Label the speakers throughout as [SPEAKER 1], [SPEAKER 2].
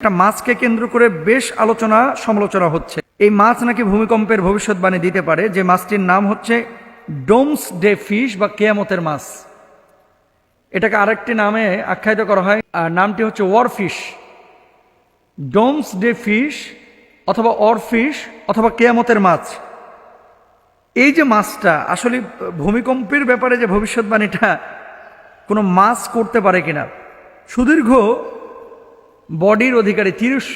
[SPEAKER 1] একটা মাছকে কেন্দ্র করে বেশ আলোচনা সমালোচনা হচ্ছে। এই মাছ নাকি ভূমিকম্পের ভবিষ্যৎবাণী দিতে পারে, যে মাছটির নাম হচ্ছে ডোমস ডে ফিশ বা কেয়ামতের মাছ। এটাকে আরেকটি নামে আখ্যায়িত করা হয়, আর নামটি হচ্ছে oar oarfish doomsday fish অথবা অরফিশ অথবা কেয়ামতের মাছ। এই যে মাছটা, আসলে ভূমিকম্পের ব্যাপারে যে ভবিষ্যৎবাণীটা কোনো মাছ করতে পারে কিনা, সুদীর্ঘ বডির অধিকারী তিরিশ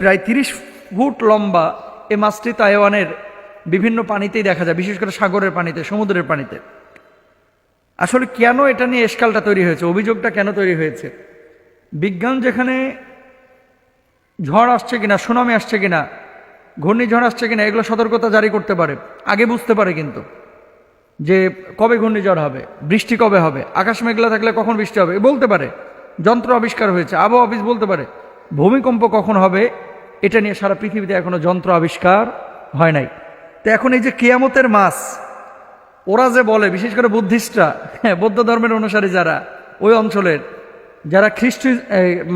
[SPEAKER 1] প্রায় তিরিশ ফুট লম্বা এ মাছটি তাইওয়ানের বিভিন্ন পানিতেই দেখা যায়, বিশেষ করে সাগরের পানিতে, সমুদ্রের পানিতে। আসলে কেন এটা নিয়ে এসকালটা তৈরি হয়েছে? অভিযোগটা কেন তৈরি হয়েছে? বিজ্ঞান যেখানে ঝড় আসছে কিনা, সুনামি আসছে কিনা, ঘূর্ণিঝড় আসছে কিনা, এগুলো সতর্কতা জারি করতে পারে। আগে বুঝতে পারে কিন্তু যে কবে ঘূর্ণিঝড় হবে, বৃষ্টি কবে হবে, আকাশ মেঘলা থাকলে কখন বৃষ্টি হবে বলতে পারে। যন্ত্র আবিষ্কার হয়েছে, আবহাওয়া অফিস বলতে পারে। ভূমিকম্প কখন হবে, এটা নিয়ে সারা পৃথিবীতে এখনও যন্ত্র আবিষ্কার হয় নাই। তো এখন এই যে কেয়ামতের মাস, ওরা যে বলে, বিশেষ করে বুদ্ধিস্টরা হ্যাঁ বৌদ্ধ ধর্মের অনুসারী যারা, ওই অঞ্চলের, যারা খ্রিস্ট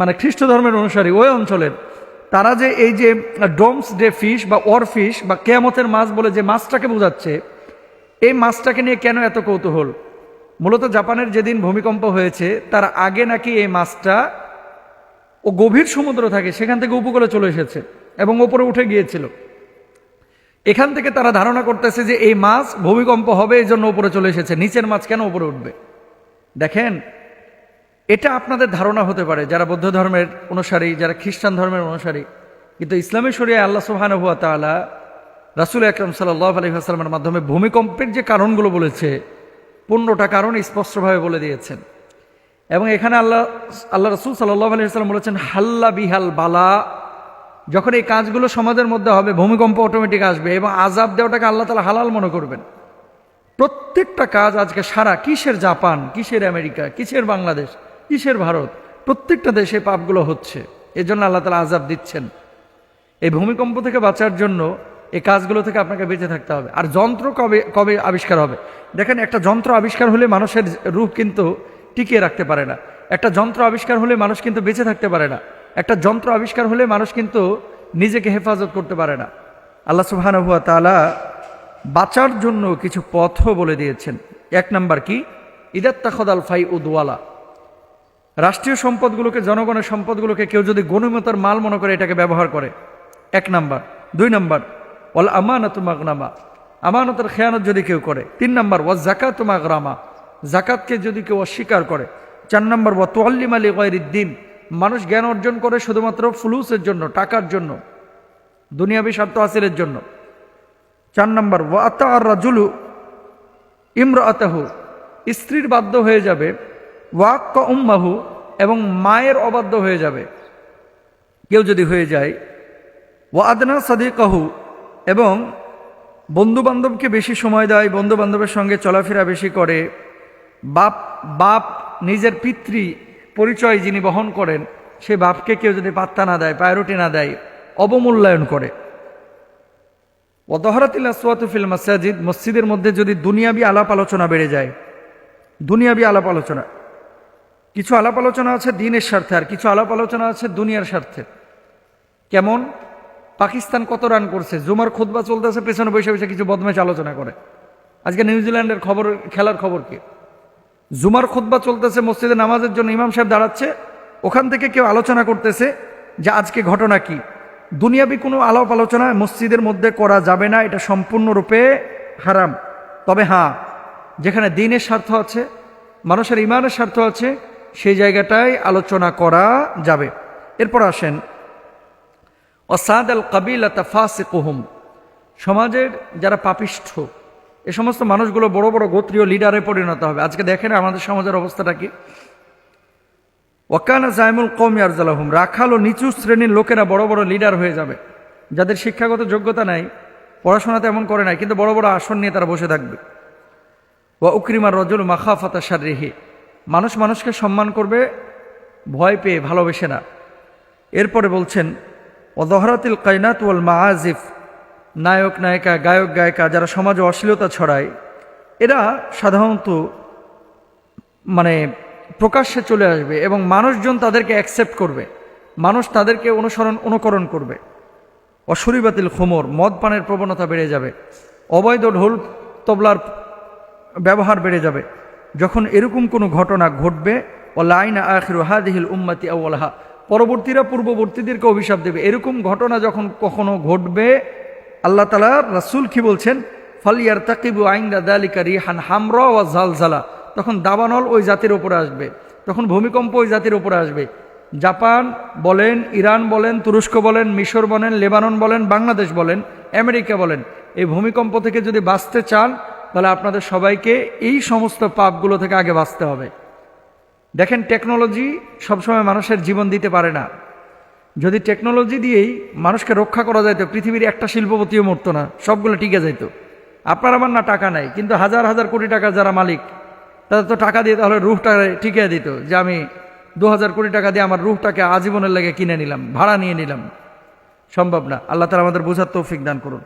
[SPEAKER 1] মানে খ্রিস্ট ধর্মের অনুসারী, ওই অঞ্চলের, তারা যে এই যে ডোমস ডে ফিশ বা ওর ফিশ বা কেয়ামতের মাছ বলে যে মাছটাকে বোঝাচ্ছে, এই মাছটাকে নিয়ে কেন এত কৌতূহল? মূলত জাপানের যেদিন ভূমিকম্প হয়েছে, তার আগে নাকি এই মাছটা ও গভীর সমুদ্র থাকে, সেখান থেকে উপকূলে চলে এসেছে এবং ওপরে উঠে গিয়েছিল। এখান থেকে তারা ধারণা করতেছে যে এই মাছ ভূমিকম্প হবে, এই জন্য উপরে চলে এসেছে। নিচের মাছ কেন উপরে উঠবে? দেখেন, এটা আপনাদের ধারণা হতে পারে, যারা বৌদ্ধ ধর্মের অনুসারী, যারা খ্রিস্টান ধর্মের অনুসারী। কিন্তু ইসলামী শরিয়া আল্লাহ সুহান হুয়া তালা রাসুল আকরম সাল্লাহ আলী আসলামের মাধ্যমে ভূমিকম্পের যে কারণগুলো বলেছে পনেরোটা কারণ স্পষ্টভাবে বলে দিয়েছেন। এবং এখানে আল্লাহ আল্লাহ রসুল সাল্লাহ আলী সাল্লাম বলেছেন, হাল্লা বিহাল বালা। যখন এই কাজগুলো সমাজের মধ্যে হবে, ভূমিকম্প অটোমেটিক আসবে এবং আজাব দেওয়াটাকে আল্লাহ তালা হালাল মনে করবেন। প্রত্যেকটা কাজ আজকে সারা কিসের জাপান, কিসের আমেরিকা, কিসের বাংলাদেশ, কিসের ভারত, প্রত্যেকটা দেশে পাপগুলো হচ্ছে। এজন্য আল্লাহ তালা আজাব দিচ্ছেন। এই ভূমিকম্প থেকে বাঁচার জন্য এই কাজগুলো থেকে আপনাকে বেঁচে থাকতে হবে। আর যন্ত্র কবে কবে আবিষ্কার হবে? দেখেন, একটা যন্ত্র আবিষ্কার হলে মানুষের রূপ কিন্তু টিকিয়ে রাখতে পারে না। একটা যন্ত্র আবিষ্কার হলে মানুষ কিন্তু বেঁচে থাকতে পারে না। একটা যন্ত্র আবিষ্কার হলে মানুষ কিন্তু নিজেকে হেফাজত করতে পারে না। আল্লাহ সুবহানাহুয়া তাআলা বাঁচার জন্য কিছু পথও বলে দিয়েছেন। এক নাম্বার কি? ইদাত্তাখদাল ফাই উদওয়ালা রাষ্ট্রীয় সম্পদগুলোকে, জনগণের সম্পদগুলোকে কেউ যদি গণিমতার মাল মনে করে এটাকে ব্যবহার করে। এক নাম্বার। দুই নাম্বার। ওয়াল আমানত মাগনামা। আমানতের খেয়ানত যদি কেউ করে, তিন নাম্বার ও জাকাত মাগরামা। জাকাতকে যদি কেউ অস্বীকার করে, চার নম্বর ও তোয়াল্লিম আলী গয়রিদ্দিন মানুষ জ্ঞান অর্জন করে শুধুমাত্র ফুলুসের জন্য, টাকার জন্য, দুনিয়াবি স্বার্থ হাসিলের জন্য। চার নম্বর, ওয়া আতা আর রাজুলু ইমর আতাহু স্ত্রীর বাধ্য হয়ে যাবে ওয়াক উম্মাহু এবং মায়ের অবাধ্য হয়ে যাবে। কেউ যদি হয়ে যায় ও আদনা সাদিকাহু। এবং বন্ধু বান্ধবকে বেশি সময় দেয় বন্ধু বান্ধবের সঙ্গে চলাফেরা বেশি করে। বাপ বাপ নিজের পিতৃ পরিচয় যিনি বহন করেন, সে বাপকে কেউ যদি পাত্তা না দেয়, প্রায়োরিটি না দেয়, অবমূল্যায়ন করে। ওদহরাতিল আসওয়াতুফিল মাসাজিদ, মসজিদের মধ্যে যদি দুনিয়াবি আলাপ আলোচনা বেড়ে যায়, দুনিয়াবি আলাপ আলোচনা। কিছু আলাপ আলোচনা আছে দিনের স্বার্থে, আর কিছু আলাপ আলোচনা আছে দুনিয়ার স্বার্থে। কেমন? পাকিস্তান কত রান করছে? জুমার খুতবা চলতেছে, পেছনে বসে বসে কিছু বদমেশ আলোচনা করে। আজকে নিউজিল্যান্ডের খবর, খেলার খবর কি? জুমার খুতবা চলতেছে, মসজিদে নামাজের জন্য ইমাম সাহেব দাঁড়াচ্ছে, ওখান থেকে কেউ আলোচনা করতেছে যে আজকে ঘটনা কি। দুনিয়াবি কোনো আলাপ আলোচনা মসজিদের মধ্যে করা যাবে না, এটা সম্পূর্ণরূপে হারাম। তবে হ্যাঁ যেখানে দিনের স্বার্থ আছে, মানুষের ইমানের স্বার্থ আছে, সেই জায়গাটায় আলোচনা করা যাবে। এরপর আসেন অসাদ আল কাবিল কুহুম সমাজের যারা পাপিষ্ঠ, এ সমস্ত মানুষগুলো বড় বড় গোত্রীয় লিডারে পরিণত হবে। আজকে দেখেন আমাদের সমাজের অবস্থাটা কি? ওয়াকানা জাইমুল কৌম ইয়ারজালাহুম রাখাল ও নিচু শ্রেণির লোকেরা বড় বড় লিডার হয়ে যাবে। যাদের শিক্ষাগত যোগ্যতা নাই, পড়াশোনা তেমন করে নাই, কিন্তু বড় বড় আসন নিয়ে তারা বসে থাকবে। ওয়া উকরিমার রজুল মাখাফাতা সারিহি মানুষ মানুষকে সম্মান করবে, ভয় পেয়ে ভালোবেসে না। এরপরে বলছেন ও দহরাতিল কাইনাত ওয়াল মাআজিফ নায়ক, নায়িকা, গায়ক, গায়িকা যারা সমাজে অশ্লীলতা ছড়ায়, এরা সাধারণত মানে প্রকাশ্যে চলে আসবে এবং মানুষজন তাদেরকে অ্যাকসেপ্ট করবে। মানুষ তাদেরকে অনুসরণ, অনুকরণ করবে। অসুরিবাতিল খোমর, মদ পানের প্রবণতা বেড়ে যাবে। অবৈধ ঢোল তবলার ব্যবহার বেড়ে যাবে। যখন এরকম কোনো ঘটনা ঘটবে, ও লাইন আখির হাদিহিল উম্মাতি আউ্লাহা পরবর্তীরা পূর্ববর্তীদেরকে অভিশাপ দেবে। এরকম ঘটনা যখন কখনো ঘটবে, আল্লাহ তালা রাসুল কি বলছেন? ফালিয়ার তাকিবু আইন্দা দালিকা রিহান হামরা ওয়া ঝালঝালা তখন দাবানল ওই জাতির ওপরে আসবে। তখন ভূমিকম্প ওই জাতির ওপরে আসবে। জাপান বলেন, ইরান বলেন, তুরস্ক বলেন, মিশর বলেন, লেবানন বলেন, বাংলাদেশ বলেন, আমেরিকা বলেন, এই ভূমিকম্প থেকে যদি বাঁচতে চান, তাহলে আপনাদের সবাইকে এই সমস্ত পাপগুলো থেকে আগে বাঁচতে হবে। দেখেন টেকনোলজি সবসময় মানুষের জীবন দিতে পারে না। যদি টেকনোলজি দিয়েই মানুষকে রক্ষা করা যাইতো, পৃথিবীর একটা শিল্পপতিও মরতো না, সবগুলো টিকে যাইত। আপনার আমার না টাকা নাই, কিন্তু হাজার হাজার কোটি টাকা যারা মালিক, তাদের তো টাকা দিয়ে তাহলে রুহটা টিকে দিত যে আমি দু হাজার কোটি টাকা দিয়ে আমার রুহটাকে আজীবনের লেগে কিনে নিলাম, ভাড়া নিয়ে নিলাম। সম্ভব না। আল্লাহ তালা আমাদের বোঝার তৌফিক দান করুন।